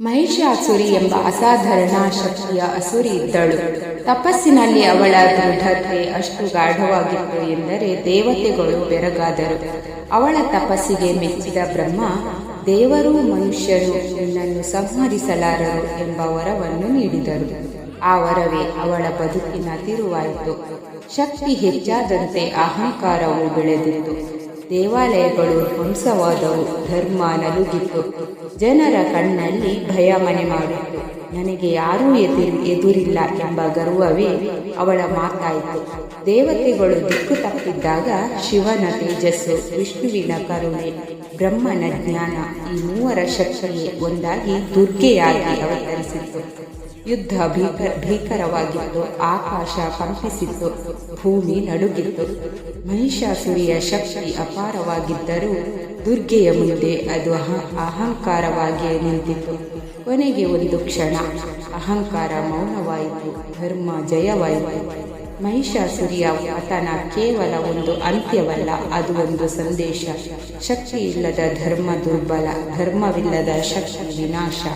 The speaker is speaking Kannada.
ಮಹಿಷಾಸುರಿ ಎಂಬ ಅಸಾಧಾರಣ ಶಕ್ತಿಯ ಅಸುರಿ ಇದ್ದಳು. ತಪಸ್ಸಿನಲ್ಲಿ ಅವಳ ದೃಢತೆ ಅಷ್ಟು ಗಾಢವಾಗಿತ್ತು ಎಂದರೆ ದೇವತೆಗಳು ಬೆರಗಾದರು. ಅವಳ ತಪಸ್ಸಿಗೆ ಮೆಚ್ಚಿದ ಬ್ರಹ್ಮ, ದೇವರು ಮನುಷ್ಯರು ನಿನ್ನನ್ನು ಸಂಹರಿಸಲಾರರು ಎಂಬ ವರವನ್ನು ನೀಡಿದರು. ಆ ವರವೇ ಅವಳ ಬದುಕಿನ ತಿರುವಾಯಿತು. ಶಕ್ತಿ ಹೆಚ್ಚಾದಂತೆ ಅಹಂಕಾರವು ಬೆಳೆದಿತ್ತು. ದೇವಾಲಯಗಳು ಧ್ವಂಸವಾದವು, ಧರ್ಮ ನಲುಗಿತ್ತು. ಜನರ ಕಣ್ಣಲ್ಲಿ ಭಯ ಮನೆ ಮಾಡಿತ್ತು ನನಗೆ ಯಾರೂ ಎದುರು ಎದುರಿಲ್ಲ ಎಂಬ ಗರ್ವವೇ ಅವಳ ಮಾತಾಯಿತು. ದೇವತೆಗಳು ದಿಕ್ಕು ತಪ್ಪಿದ್ದಾಗ ಶಿವನ ತೇಜಸ್ಸು, ವಿಷ್ಣುವಿನ ಕರುಣೆ, ಬ್ರಹ್ಮನ ಜ್ಞಾನ ಈ ಮೂವರ ಶಕ್ತಿಯೇ ಒಂದಾಗಿ ದುರ್ಗೆಯಾಗಿ ಅವತರಿಸಿತ್ತು ಯುದ್ಧ ಭೀಕರ ಭೀಕರವಾಗಿತ್ತು. ಆಕಾಶ ಕಂಪಿಸಿತ್ತು. ಭೂಮಿ ನಡುಗಿತ್ತು. ಮಹಿಷಾಸುರಿಯ ಶಕ್ತಿ ಅಪಾರವಾಗಿದ್ದರೂ ದುರ್ಗೆಯ ಮುಂದೆ ಅದು ಅಹ, ಅಹಂಕಾರವಾಗಿಯೇ ನಿಂತಿತು ಕೊನೆಗೆ ಒಂದು ಕ್ಷಣ ಅಹಂಕಾರ ಮೌನವಾಯಿತು. ಧರ್ಮ ಜಯವಾಯಿತು. ಮಹಿಷಾಸುರಿಯ ಪತನ ಕೇವಲ ಒಂದು ಅಂತ್ಯವಲ್ಲ, ಅದು ಒಂದು ಸಂದೇಶ. ಶಕ್ತಿ ಇಲ್ಲದ ಧರ್ಮ ದುರ್ಬಲ, ಧರ್ಮವಿಲ್ಲದ ಶಕ್ತಿ ವಿನಾಶ.